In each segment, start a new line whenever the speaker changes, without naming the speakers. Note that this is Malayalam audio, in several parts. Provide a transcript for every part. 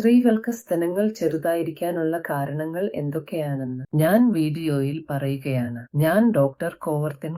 സ്ത്രീകൾക്ക് സ്തനങ്ങൾ ചെറുതായിരിക്കാനുള്ള കാരണങ്ങൾ എന്തൊക്കെയാണെന്ന് ഞാൻ വീഡിയോയിൽ പറയുകയാണ്. ഞാൻ ഡോക്ടർ കോവർത്തൻ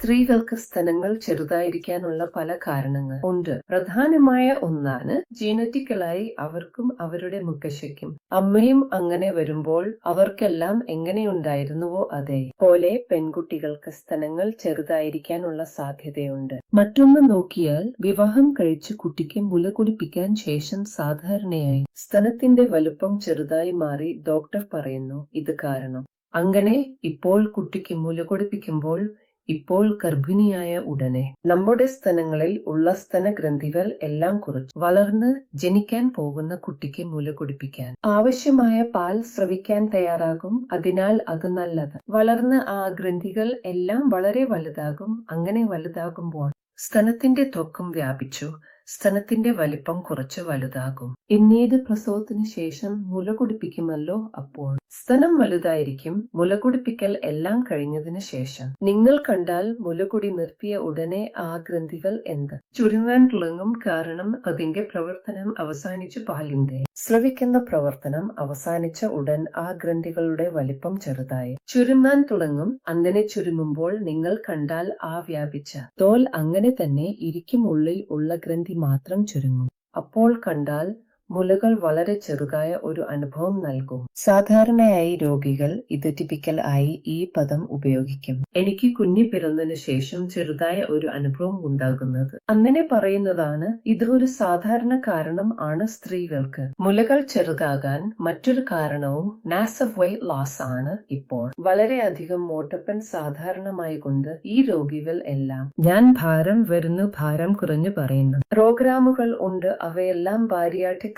സ്ത്രീകൾക്ക് സ്തനങ്ങൾ ചെറുതായിരിക്കാനുള്ള പല കാരണങ്ങൾ ഉണ്ട്. പ്രധാനമായ ഒന്നാണ് ജീനറ്റിക്കലായി അവർക്കും അവരുടെ മുത്തശ്ശിക്കും അമ്മയും അങ്ങനെ വരുമ്പോൾ അവർക്കെല്ലാം എങ്ങനെയുണ്ടായിരുന്നുവോ അതെ. പോലെ പെൺകുട്ടികൾക്ക് സ്തനങ്ങൾ ചെറുതായിരിക്കാനുള്ള സാധ്യതയുണ്ട്. മറ്റൊന്ന് നോക്കിയാൽ വിവാഹം കഴിച്ച് കുട്ടിക്ക് മുല കുടിപ്പിക്കാൻ ശേഷം സാധാരണയായി സ്തനത്തിന്റെ വലുപ്പം ചെറുതായി മാറി ഡോക്ടർ പറയുന്നു ഇത് കാരണം. അങ്ങനെ ഇപ്പോൾ കുട്ടിക്ക് മുല കുടിപ്പിക്കുമ്പോൾ ഇപ്പോൾ ഗർഭിണിയായ ഉടനെ നമ്മുടെ സ്തനങ്ങളിൽ ഉള്ള സ്തനഗ്രന്ഥികൾ എല്ലാം കുറച്ച്. വളർന്ന് ജനിക്കാൻ പോകുന്ന കുട്ടിക്ക് മുല കുടിപ്പിക്കാൻ. ആവശ്യമായ പാൽ സ്രവിക്കാൻ തയ്യാറാകും. അതിനാൽ അത് നല്ലത്. വളർന്ന് ആ ഗ്രന്ഥികൾ എല്ലാം വളരെ വലുതാകും. അങ്ങനെ വലുതാകുമ്പോൾ സ്തനത്തിന്റെ ത്വക്കും വ്യാപിച്ചു. സ്തനത്തിന്റെ വലിപ്പം കുറച്ച് വലുതാകും. പിന്നീട് പ്രസവത്തിന് ശേഷം മുല കുടിപ്പിക്കുമല്ലോ അപ്പോൾ. സ്തനം വലുതായിരിക്കും മുല കുടിപ്പിക്കൽ എല്ലാം കഴിഞ്ഞതിന് ശേഷം. നിങ്ങൾ കണ്ടാൽ മുലകുടി നിർത്തിയ ഉടനെ ആ ഗ്രന്ഥികൾ എന്ത്? ചുരുങ്ങാൻ തുടങ്ങും കാരണം അതിന്റെ പ്രവർത്തനം അവസാനിച്ചു പാലിന്റെ. സ്രവിക്കുന്ന പ്രവർത്തനം അവസാനിച്ച ഉടൻ ആ ഗ്രന്ഥികളുടെ വലിപ്പം ചെറുതായി. ചുരുങ്ങാൻ തുടങ്ങും അങ്ങനെ ചുരുങ്ങുമ്പോൾ നിങ്ങൾ കണ്ടാൽ ആ വ്യാപിച്ച. തോൽ അങ്ങനെ തന്നെ ഇരിക്കും ഉള്ളിൽ ഉള്ള ഗ്രന്ഥി മാത്രം ചുരുങ്ങും. അപ്പോൾ കണ്ടാൽ മുലകൾ വളരെ ചെറുതായ ഒരു അനുഭവം നൽകും. സാധാരണയായി രോഗികൾ ഇത് ടിപ്പിക്കൽ ആയി ഈ പദം ഉപയോഗിക്കും. എനിക്ക് കുഞ്ഞു പിറന്നതിന് ശേഷം ചെറുതായ ഒരു അനുഭവം ഉണ്ടാകുന്നത്. അങ്ങനെ പറയുന്നതാണ് ഇത് ഒരു സാധാരണ കാരണം ആണ് സ്ത്രീകൾക്ക്. മുലകൾ ചെറുതാകാൻ മറ്റൊരു കാരണവും നാസ് ഓഫ് വെയിറ്റ് ലോസ് ആണ് ഇപ്പോൾ. വളരെയധികം മോട്ടപ്പൻ സാധാരണമായി കൊണ്ട് ഈ രോഗികൾ എല്ലാം. ഞാൻ ഭാരം വരുന്നു ഭാരം കുറഞ്ഞു പറയുന്നു. പ്രോഗ്രാമുകൾ ഉണ്ട് അവയെല്ലാം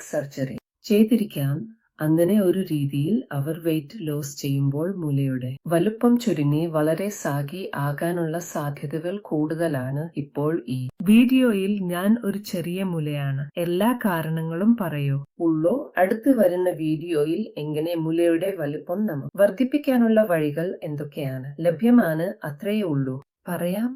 സർജറി ചെയ്തിരിക്കാം. അങ്ങനെ ഒരു രീതിയിൽ അവർ വെയിറ്റ് ലോസ് ചെയ്യുമ്പോൾ മുലയുടെ വലുപ്പം ചുരുങ്ങി വളരെ സാഗി ആകാനുള്ള സാധ്യതകൾ കൂടുതലാണ് ഇപ്പോൾ ഈ വീഡിയോയിൽ ഞാൻ ഒരു ചെറിയ മുലയാണ്. എല്ലാ കാരണങ്ങളും പറയൂ. ഉള്ളോ അടുത്ത് വരുന്ന വീഡിയോയിൽ എങ്ങനെ മുലയുടെ വലുപ്പം നമുക്ക് വർദ്ധിപ്പിക്കാനുള്ള വഴികൾ എന്തൊക്കെയാണ്? ലഭ്യമാണ് അത്രയേ ഉള്ളൂ. പറയാം.